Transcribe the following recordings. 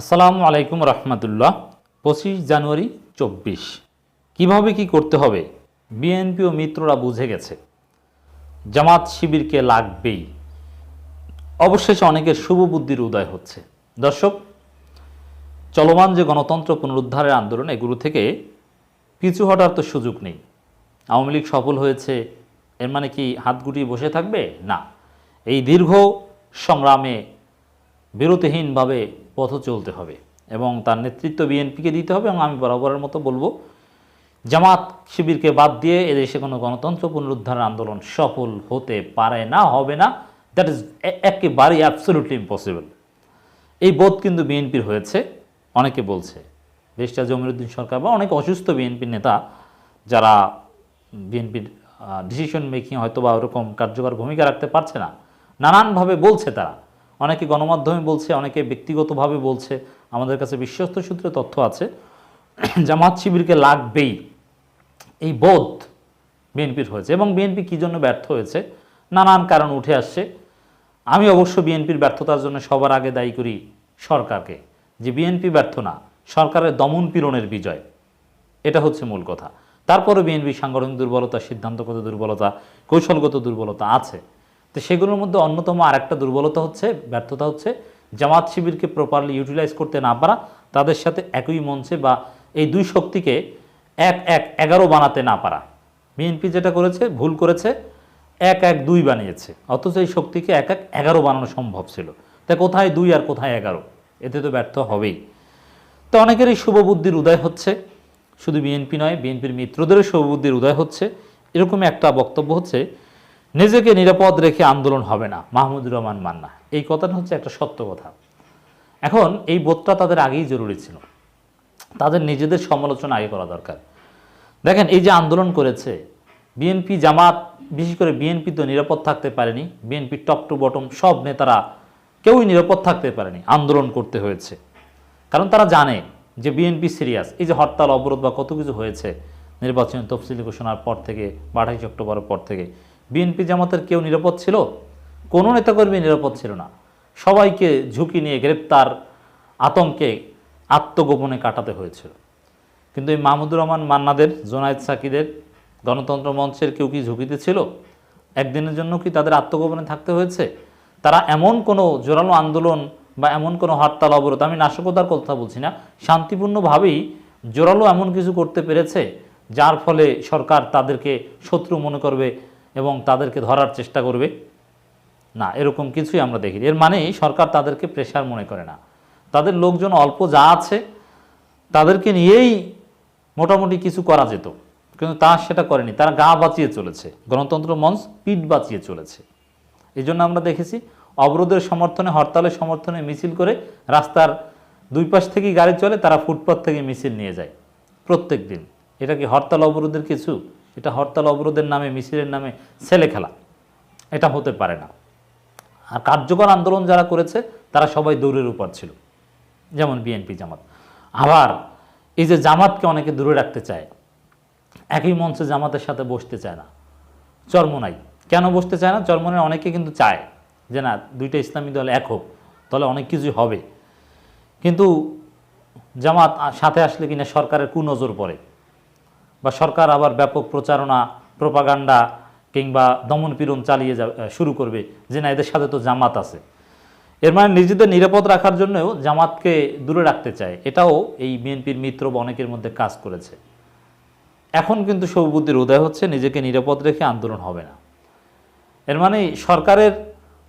আসসালামু আলাইকুম রহমতুল্লাহ, পঁচিশ জানুয়ারি চব্বিশ। কীভাবে কি করতে হবে? বিএনপি ও মিত্ররা বুঝে গেছে। জামাত শিবিরকে লাগবেই। অবশেষে অনেকের শুভ বুদ্ধির উদয় হচ্ছে। দর্শক, চলমান যে গণতন্ত্র পুনরুদ্ধারের আন্দোলন, এগুলো থেকে পিছু হটার তো সুযোগ নেই। আওয়ামী লীগ সফল হয়েছে, এর মানে কি হাত গুটিয়ে বসে থাকবে? না। এই দীর্ঘ সংগ্রামে বিরতিহীনভাবে পথ চলতে হবে এবং তার নেতৃত্ব বিএনপিকে দিতে হবে এবং আমি বরাবরের মতো বলব, জামাত শিবিরকে বাদ দিয়ে এদেশে কোনো গণতন্ত্র পুনরুদ্ধার আন্দোলন সফল হতে পারে না, হবে না। দ্যাট ইজ একেবারেই অ্যাবসলিউটলি ইম্পসিবল এই বোধ কিন্তু বিএনপির হয়েছে, অনেকে বলছে। দেশটা জমিরুদ্দিন সরকার বা অনেক অসুস্থ বিএনপির নেতা যারা বিএনপির ডিসিশন মেকিং হয়তো বা ওরকম কার্যকর ভূমিকা রাখতে পারছে না, নানানভাবে বলছে তারা। অনেকে গণমাধ্যমে বলছে, অনেকে ব্যক্তিগতভাবে বলছে, আমাদের কাছে বিশ্বস্ত সূত্রে তথ্য আছে, জামাত শিবিরকে লাগবেই। এই বোধ বিএনপির হয়েছে এবং বিএনপি কী জন্য ব্যর্থ হয়েছে, নানান কারণ উঠে আসছে। আমি অবশ্য বিএনপির ব্যর্থতার জন্য সবার আগে দায়ী করি সরকারকে, যে বিএনপি ব্যর্থ না, সরকারের দমন পীড়নের বিজয়। এটা হচ্ছে মূল কথা। তারপরে বিএনপি সাংগঠনিক দুর্বলতা, সিদ্ধান্তগত দুর্বলতা, কৌশলগত দুর্বলতা আছে। তো সেগুলোর মধ্যে অন্যতম আরেকটা দুর্বলতা হচ্ছে, ব্যর্থতা হচ্ছে, জামাত শিবিরকে প্রপারলি ইউটিলাইজ করতে না পারা, তাদের সাথে একই মঞ্চে বা এই দুই শক্তিকে এক এক এগারো বানাতে না পারা। বিএনপি যেটা করেছে, ভুল করেছে, এক এক দুই বানিয়েছে, অথচ এই শক্তিকে এক এক এগারো বানানো সম্ভব ছিল। তা কোথায় দুই আর কোথায় এগারো? এতে তো ব্যর্থ হবেই। তো অনেকেরই শুভবুদ্ধির উদয় হচ্ছে, শুধু বিএনপি নয় বিএনপির মিত্রদেরও শুভবুদ্ধির উদয় হচ্ছে। এরকমই একটা বক্তব্য হচ্ছে নিজেকে নিরাপদ রেখে আন্দোলন হবে না, মাহমুদুর রহমান মান্না। এই কথাটা হচ্ছে একটা সত্য কথা। এখন এই বোধটা তাদের আগেই জরুরি ছিল। তাদের নিজেদের সমালোচনা আগে করা দরকার। দেখেন, এই যে আন্দোলন করেছে, বিএনপি জামাত, বিশেষ করে বিএনপি তো নিরাপদ থাকতে পারেনি, বিএনপি টপ টু বটম সব নেতারা কেউই নিরাপদ থাকতে পারেনি, আন্দোলন করতে হয়েছে। কারণ তারা জানে যে বিএনপি সিরিয়াস, এই যে হরতাল, অবরোধ বা কত কিছু হয়েছে, নির্বাচন তফসিলি ঘোষণার পর থেকে বা অক্টোবরের পর থেকে বিএনপি জামাতের কেউ নিরাপদ ছিল? কোনো নেতাকর্মী নিরাপদ ছিল না। সবাইকে ঝুঁকি নিয়ে গ্রেপ্তার আতঙ্কে আত্মগোপনে কাটাতে হয়েছিল। কিন্তু এই মাহমুদুর রহমান, মান্নাদের, জোনায়েদ সাকিদের গণতন্ত্র মঞ্চের কেউ কি ঝুঁকিতে ছিল? একদিনের জন্য কি তাদের আত্মগোপনে থাকতে হয়েছে? তারা এমন কোনো জোরালো আন্দোলন বা এমন কোনো হরতাল, অবরোধ, আমি নাশকতার কথা বলছি না, শান্তিপূর্ণভাবেই জোরালো এমন কিছু করতে পেরেছে, যার ফলে সরকার তাদেরকে শত্রু মনে করবে এবং তাদেরকে ধরার চেষ্টা করবে? না, এরকম কিছুই আমরা দেখি এর মানে সরকার তাদেরকে প্রেশার মনে করে না। তাদের লোকজন অল্প যা আছে, তাদেরকে নিয়েই মোটামুটি কিছু করা যেত। কিন্তু তা সেটা করেনি। তারা গা বাঁচিয়ে চলেছে। গণতন্ত্র মঞ্চ পিঠ বাঁচিয়ে চলেছে। এই জন্য আমরা দেখেছি অবরোধের সমর্থনে, হরতালের সমর্থনে মিছিল করে রাস্তার দুই পাশ থেকেই গাড়ি চলে, তারা ফুটপাথ থেকে মিছিল নিয়ে যায় প্রত্যেক দিন এটা কি হরতাল অবরোধের কিছু? এটা হরতাল অবরোধের নামে, মিছিলের নামে ছেলে খেলা। এটা হতে পারে না। আর কার্যকর আন্দোলন যারা করেছে, তারা সবাই দৌড়ের উপর ছিল। যেমন বিএনপি জামাত। আবার এই যে জামাতকে অনেকে দূরে রাখতে চায়, একই মঞ্চে জামাতের সাথে বসতে চায় না। চরমোনাই। কেন বসতে চায় না? চরমোনাই অনেকে কিন্তু চায় যে, না, দুইটা ইসলামী দল এক হোক, তাহলে অনেক কিছুই হবে। কিন্তু জামাত সাথে আসলে কিনা সরকারের কুনজর পড়ে। বা সরকার আবার ব্যাপক প্রচারণা, প্রপাগান্ডা কিংবা দমনপীড়ন চালিয়ে যা শুরু করবে যে না, এদের সাথে তো জামাত আছে। এর মানে নিজেদের নিরাপদ রাখার জন্যও জামাতকে দূরে রাখতে চায়। এটাও এই বিএনপির মিত্র বা অনেকের মধ্যে কাজ করেছে। এখন কিন্তু সৌবুদ্ধির উদয় হচ্ছে, নিজেকে নিরাপদ রেখে আন্দোলন হবে না। এর মানে সরকারের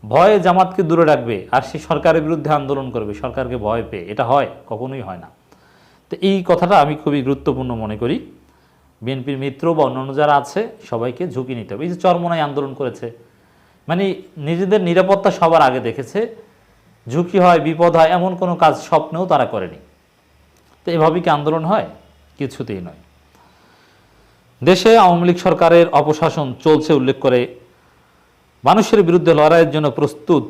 ভয়ে জামাতকে দূরে রাখবে আর সে সরকারের বিরুদ্ধে আন্দোলন করবে, সরকারকে ভয় পেয়ে। এটা হয়, কখনোই হয় না। তো এই কথাটা আমি খুবই গুরুত্বপূর্ণ মনে করি। বিএনপির মিত্র বা অন্যান্য যারা আছে, সবাইকে ঝুঁকি নিতে হবে। এই যে চরমনায় আন্দোলন করেছে মানে নিজেদের নিরাপত্তা সবার আগে দেখেছে, ঝুঁকি হয়, বিপদ হয়, এমন কোনো কাজ স্বপ্নেও তারা করেনি। তো এভাবেই কি আন্দোলন হয়? কিছুতেই নয়। দেশে আওয়ামী লীগ সরকারের অপশাসন চলছে উল্লেখ করে, মানুষের বিরুদ্ধে লড়াইয়ের জন্য প্রস্তুত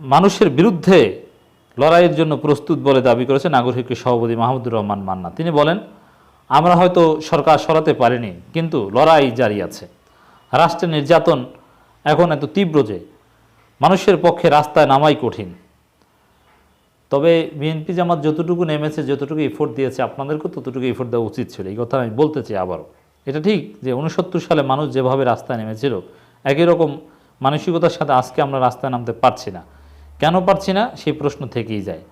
মানুষের বিরুদ্ধে লড়াইয়ের জন্য প্রস্তুত বলে দাবি করেছে নাগরিক সভাপতি মাহমুদুর রহমান মান্না। তিনি বলেন, আমরা হয়তো সরকার সরাতে পারিনি, কিন্তু লড়াই জারি আছে। রাষ্ট্রের নির্যাতন এখন এত তীব্র যে মানুষের পক্ষে রাস্তায় নামাই কঠিন। তবে বিএনপি জামাত যতটুকু নেমেছে, যতটুকু এফোর্ট দিয়েছে আপনাদেরকেও ততটুকু এফোর্ট দেওয়া উচিত ছিল। এই কথা আমি বলতে চাই আবারও। এটা ঠিক যে উনসত্তর সালে মানুষ যেভাবে রাস্তায় নেমেছিল, একই রকম মানসিকতার সাথে আজকে আমরা রাস্তায় নামতে পারছি না। কেন পারছি না? সেই প্রশ্ন থেকেই যায়।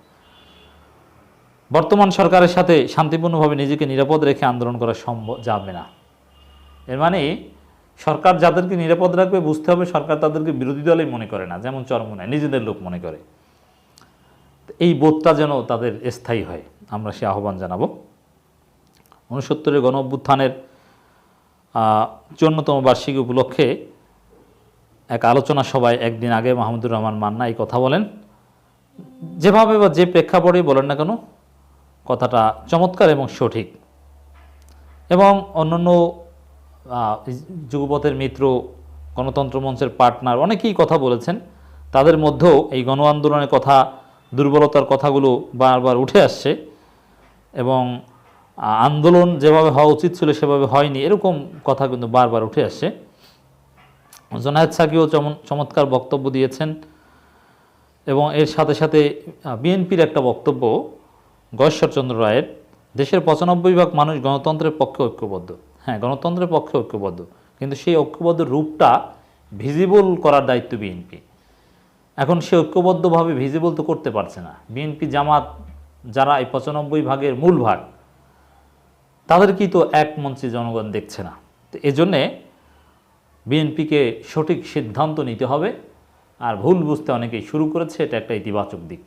বর্তমান সরকারের সাথে শান্তিপূর্ণভাবে নিজেকে নিরাপদ রেখে আন্দোলন করা সম্ভব যাবে না। এর মানে সরকার যাদেরকে নিরাপদ রাখবে, বুঝতে হবে সরকার তাদেরকে বিরোধী দলেই মনে করে না, যেমন চরমনায়, নিজেদের লোক মনে করে। এই বোধটা যেন তাদের স্থায়ী হয়। আমরা সে আহ্বান জানাব। উনসত্তরের গণ অভ্যুত্থানের চুয়ান্নতম বার্ষিকী উপলক্ষে এক আলোচনা সভায় একদিন আগে মাহমুদুর রহমান মান্না এই কথা বলেন। যেভাবে বা যে প্রেক্ষাপটেই বলেন না কেন, কথাটা চমৎকার এবং সঠিক। এবং অন্যান্য যুগপথের মিত্র, গণতন্ত্র মঞ্চের পার্টনার অনেকেই কথা বলেছেন। তাদের মধ্যেও এই গণ আন্দোলনের কথা, দুর্বলতার কথাগুলো বারবার উঠে আসছে। এবং আন্দোলন যেভাবে হওয়া উচিত ছিল সেভাবে হয়নি, এরকম কথা কিন্তু বারবার উঠে আসছে। জোনায়েদ সাকিও চমৎকার বক্তব্য দিয়েছেন এবং এর সাথে সাথে বিএনপির একটা বক্তব্য গয়েশ্বরচন্দ্র রায়ের, দেশের পঁচানব্বই ভাগ মানুষ গণতন্ত্রের পক্ষে ঐক্যবদ্ধ। হ্যাঁ গণতন্ত্রের পক্ষে ঐক্যবদ্ধ, কিন্তু সেই ঐক্যবদ্ধ রূপটা ভিজিবল করার দায়িত্ব বিএনপি। এখন সে ঐক্যবদ্ধভাবে ভিজিবল তো করতে পারছে না। বিএনপি জামাত যারা এই পঁচানব্বই ভাগের মূল ভাগ তাদেরকেই তো এক মঞ্চে জনগণ দেখছে না? তো এজন্যে বিএনপিকে সঠিক সিদ্ধান্ত নিতে হবে, আর ভুল বুঝতে অনেকেই শুরু করেছে, এটা একটা ইতিবাচক দিক।